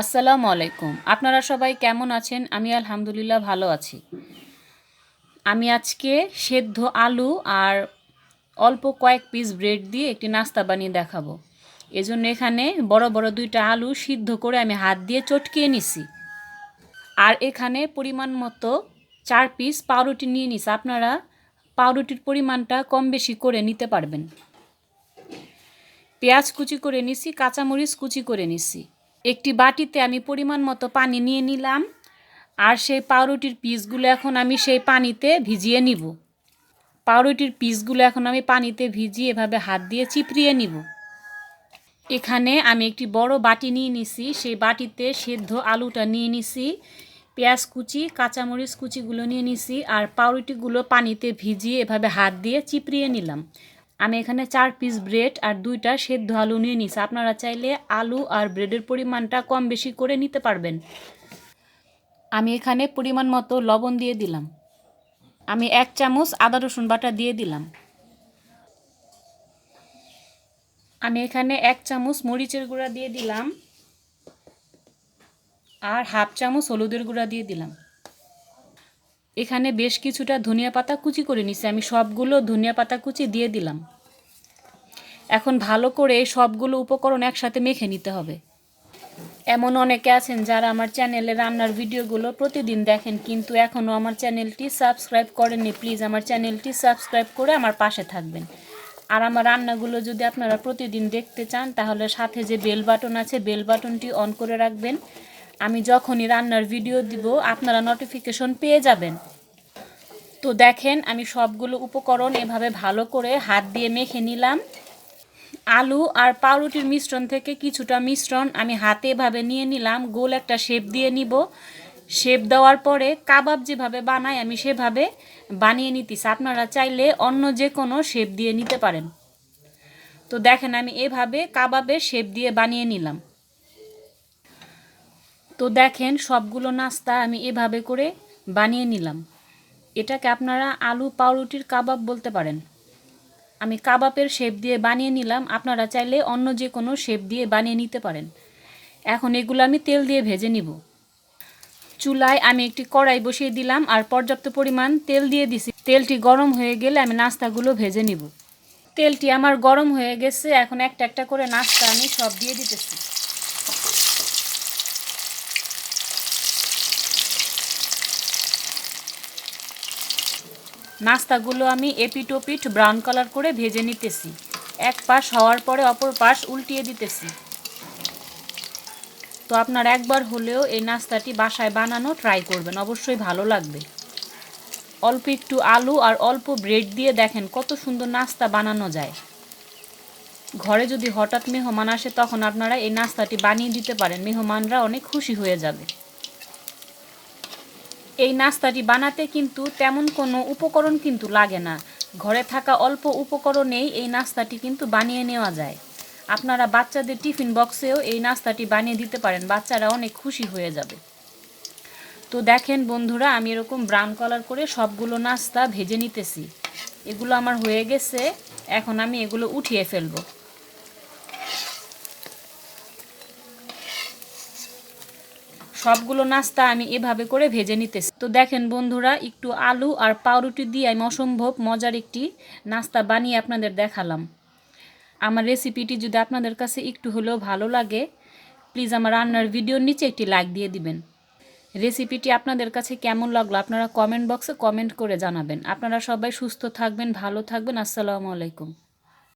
আসসালামু আলাইকুম। আপনারা সবাই কেমন আছেন? আমি আলহামদুলিল্লাহ ভালো আছি। আমি আজকে সেদ্ধ আলু আর অল্প কয়েক পিস ব্রেড দিয়ে একটি নাস্তা বানিয়ে দেখাবো। এজন্য এখানে বড় বড় দুইটা আলু সিদ্ধ করে আমি হাত দিয়ে চটকিয়ে নিছি। আর এখানে পরিমাণ মতো চার পিস পাউরুটি নিয়ে নিছি। আপনারা পাউরুটির পরিমাণটা কম বেশি করে নিতে পারবেন। পেঁয়াজ কুচি করে নিছি, কাঁচামরিচ কুচি করে নিছি। একটি বাটিতে আমি পরিমাণ মতো পানি নিয়ে নিলাম, আর সেই পাউরুটির পিসগুলো এখন আমি সেই পানিতে ভিজিয়ে নিব। পাউরুটির পিসগুলো এখন আমি পানিতে ভিজিয়ে এভাবে হাত দিয়ে চিপড়িয়ে নিব। এখানে আমি একটি বড় বাটি নিয়ে নিছি, সেই বাটিতে সেদ্ধ আলুটা নিয়ে নিছি, পেঁয়াজ কুচি, কাঁচামরিচ কুচিগুলো নিয়ে নিছি, আর পাউরুটিগুলো পানিতে ভিজিয়ে এভাবে হাত দিয়ে চিপড়িয়ে নিলাম। আমি এখানে চার পিস ব্রেড আর দুইটা সেদ্ধ আলু নিয়ে নিছি। আপনারা চাইলে আলু আর ব্রেডের পরিমাণটা কম বেশি করে নিতে পারবেন। আমি এখানে পরিমাণ মতো লবণ দিয়ে দিলাম। আমি এক চামচ আদা, রসুন বাটা দিয়ে দিলাম। আমি এখানে এক চামচ মরিচের গুঁড়া দিয়ে দিলাম। আর হাফ চামচ হলুদের গুঁড়া দিয়ে দিলাম। এখানে বেশ কিছুটা ধনিয়া পাতা কুচি করে নিছি। আমি সবগুলো ধনিয়া পাতা কুচি দিয়ে দিলাম। এখন ভালো করে সবগুলো উপকরণ একসাথে মেখে নিতে হবে। এমন অনেকে আছেন যারা আমার চ্যানেলে রান্নার ভিডিওগুলো প্রতিদিন দেখেন, কিন্তু এখনও আমার চ্যানেলটি সাবস্ক্রাইব করেননি, প্লিজ আমার চ্যানেলটি সাবস্ক্রাইব করে আমার পাশে থাকবেন। আর আমার রান্নাগুলো যদি আপনারা প্রতিদিন দেখতে চান, তাহলে সাথে যে বেল বাটন আছে, বেল বাটনটি অন করে রাখবেন। আমি যখনই রান্নার ভিডিও দিব, আপনারা নোটিফিকেশন পেয়ে যাবেন। তো দেখেন, আমি সবগুলো উপকরণ এভাবে ভালো করে হাত দিয়ে মেখে নিলাম। আলু আর পাউরুটির মিশ্রণ থেকে কিছুটা মিশ্রণ আমি হাতে এভাবে নিয়ে নিলাম। গোল একটা শেপ দিয়ে নিব। শেপ দেওয়ার পরে কাবাব যেভাবে বানাই, আমি সেভাবে বানিয়ে নিতেছি। আপনারা চাইলে অন্য যে কোনো শেপ দিয়ে নিতে পারেন। তো দেখেন, আমি এভাবে কাবাবের শেপ দিয়ে বানিয়ে নিলাম। তো দেখেন সবগুলো নাস্তা আমি এভাবে করে বানিয়ে নিলাম। এটাকে আপনারা আলু পাউরুটির কাবাব বলতে পারেন। আমি কাবাবের শেপ দিয়ে বানিয়ে নিলাম। আপনারা চাইলে অন্য যে কোনো শেপ দিয়ে বানিয়ে নিতে পারেন। এখন এগুলো আমি তেল দিয়ে ভেজে নিব। চুলায় আমি একটি কড়াই বসিয়ে দিলাম আর পর্যাপ্ত পরিমাণ তেল দিয়ে দিছি। তেলটি গরম হয়ে গেলে আমি নাস্তাগুলো ভেজে নিব। তেলটি আমার গরম হয়ে গেছে। এখন একটা একটা করে নাস্তা আমি সব দিয়ে দিতেছি। নাস্তাগুলো আমি এপিট ওপিট ব্রাউন কালার করে ভেজে নিতেছি। এক পাশ হওয়ার পরে অপর পাশ উল্টিয়ে দিতেছি। তো আপনার একবার হলেও এই নাস্তাটি বাসায় বানানো ট্রাই করবেন, অবশ্যই ভালো লাগবে। অল্প একটু আলু আর অল্প ব্রেড দিয়ে দেখেন কত সুন্দর নাস্তা বানানো যায়। ঘরে যদি হঠাৎ মেহমান আসে তখন আপনারা এই নাস্তাটি বানিয়ে দিতে পারেন, মেহমানরা অনেক খুশি হয়ে যাবে। এই নাস্তাটি বানাতে কিন্তু তেমন কোনো উপকরণ কিন্তু লাগে না। ঘরে থাকা অল্প উপকরণেই এই নাস্তাটি কিন্তু বানিয়ে নেওয়া যায়। আপনারা বাচ্চাদের টিফিন বক্সেও এই নাস্তাটি বানিয়ে দিতে পারেন, বাচ্চারা অনেক খুশি হয়ে যাবে। তো দেখেন বন্ধুরা, আমি এরকম ব্রাউন কালার করে সবগুলো নাস্তা ভেজে নিতেছি। এগুলো আমার হয়ে গেছে, এখন আমি এগুলো উঠিয়ে ফেলব। সবগুলো নাস্তা আমি এভাবে করে ভেজে নিতেছি। তো দেখেন বন্ধুরা, একটু আলু আর পাউরুটি দিয়ে আমি অসম্ভব মজার একটি নাস্তা বানিয়ে আপনাদের দেখালাম। আমার রেসিপিটি যদি আপনাদের কাছে একটু হলেও ভালো লাগে প্লিজ আমার রান্নার ভিডিওর নিচে একটি লাইক দিয়ে দিবেন। রেসিপিটি আপনাদের কাছে কেমন লাগল আপনারা কমেন্ট বক্সে কমেন্ট করে জানাবেন। আপনারা সবাই সুস্থ থাকবেন, ভালো থাকবেন। আসসালামু আলাইকুম।